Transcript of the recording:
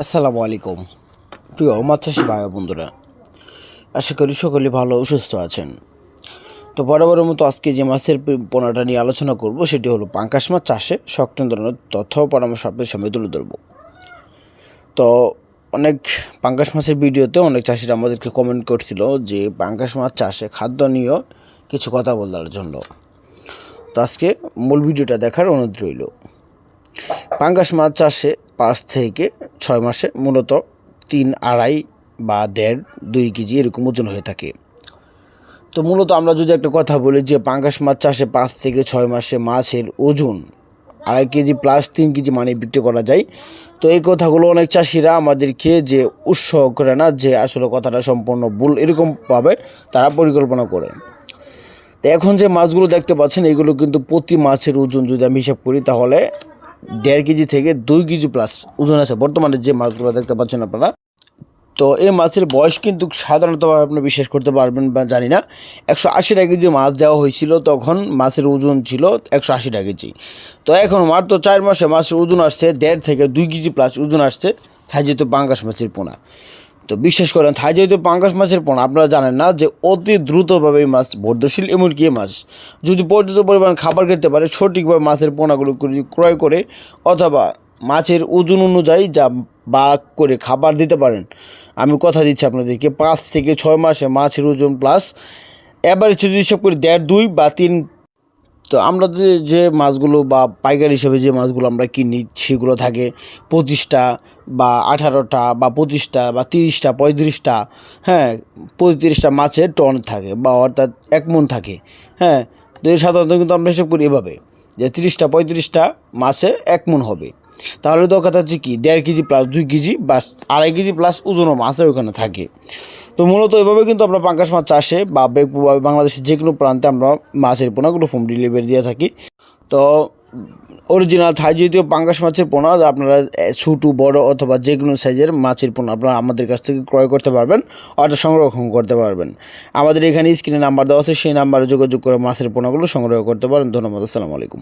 আসসালামু আলাইকুম। প্রিয় মাছ চাষি ভাই বন্ধুরা, আশা করি সকলে ভালো সুস্থ আছেন। তো বরাবরের মতো আজকে যে মাছের পোনাটা নিয়ে আলোচনা করব, সেটি হলো পাঙ্কাশ মাছ চাষে সংক্রান্ত ধরনের তথ্য পরামর্শ আপনাদের সামনে তুলে ধরবো। তো অনেক পাঙ্কাশ মাছের ভিডিওতে অনেক চাষিরা আমাদেরকে কমেন্ট করছিল যে পাঙ্কাশ মাছ চাষে খাদ্য নিয়েও কিছু কথা বলার জন্য। তো আজকে মূল ভিডিওটা দেখার অনুরোধ রইল। পাঙ্কাশ মাছ চাষে পাঁচ থেকে ছয় মাসে মূলত তিন আড়াই বা দেড় দুই কেজি এরকম ওজন হয়ে থাকে। তো মূলত আমরা যদি একটা কথা বলি যে পাঙ্গাস মাছ চাষে পাঁচ থেকে ছয় মাসে মাছের ওজন আড়াই কেজি প্লাস তিন কেজি মানে বিক্রি করা যায়। তো এই কথাগুলো অনেক চাষিরা আমাদেরকে যে উৎসাহ করে না যে আসলে কথাটা সম্পূর্ণ ভুল এরকমভাবে তারা পরিকল্পনা করে। তো এখন যে মাছগুলো দেখতে পাচ্ছেন এগুলো কিন্তু প্রতি মাছের ওজন যদি আমি হিসাব করি তাহলে দেড় কেজি থেকে দুই কেজি প্লাস ওজন আছে বর্তমানে যে মাছগুলো দেখতে পাচ্ছেন আপনারা। তো এই মাছের বয়স কিন্তু সাধারণত আপনি বিশ্বাস করতে পারবেন বা জানি না। একশো আশি টাকা কেজি মাছ দেওয়া হয়েছিল, তখন মাছের ওজন ছিল একশো আশি টাকা কেজি। তো এখন মাত্র চার মাসে মাছের ওজন আসছে, দেড় থেকে দুই কেজি প্লাস ওজন আসছে সাজিত পাঙ্গাস মাছের পোনা। তো বিশ্বাস করেন, থাই যেহেতু পাঙ্গাস মাছের পোনা, আপনারা জানেন না যে অতি দ্রুতভাবে এই মাছ বর্ধশীল এমনকি এই মাছ যদি পর্যাপ্ত পরিমাণ খাবার খেতে পারে, সঠিকভাবে মাছের পোনাগুলো ক্রয় করে অথবা মাছের ওজন অনুযায়ী যা বা করে খাবার দিতে পারেন। আমি কথা দিচ্ছি আপনাদেরকে, পাঁচ থেকে ছয় মাসে মাছের ওজন প্লাস এবারে যদি হিসাব করি দেড়, দুই বা তিন, তো আমরা যে মাছগুলো বা পাইকারি হিসেবে যে মাছগুলো আমরা কিনি, সেগুলো থাকে পঁচিশটা বা আঠারোটা বা পঁচিশটা বা তিরিশটা, পঁয়ত্রিশটা হ্যাঁ পঁয়ত্রিশটা মাছের টন থাকে বা অর্থাৎ এক মন থাকে হ্যাঁ। তো সাধারণত কিন্তু আমরা হিসেব করি এভাবে যে তিরিশটা, পঁয়ত্রিশটা মাছে এক মন হবে। তাহলে তো কথা হচ্ছে কি? দেড় কেজি প্লাস দুই কেজি বা আড়াই কেজি প্লাস ওজনও মাছে ওখানে থাকে। তো মূলত এভাবে কিন্তু আমরা পাঙ্কাশ মাছ চাষে বা বাংলাদেশের যে কোনো প্রান্তে আমরা মাছের পোনাগুলো হোম ডেলিভারি দিয়ে থাকি। তো অরিজিনাল থাই জাতীয় পাঙ্গাস মাছের পোনা, আপনারা ছোটো, বড় অথবা যে কোনো সাইজের মাছের পোনা আপনারা আমাদের কাছ থেকে ক্রয় করতে পারবেন, অর্থাৎ সংরক্ষণ করতে পারবেন। আমাদের এখানে স্ক্রিনে নাম্বার দেওয়া আছে, সেই নাম্বারে যোগাযোগ করে মাছের পোনাগুলো সংগ্রহ করতে পারেন। ধন্যবাদ, আসসালামু আলাইকুম।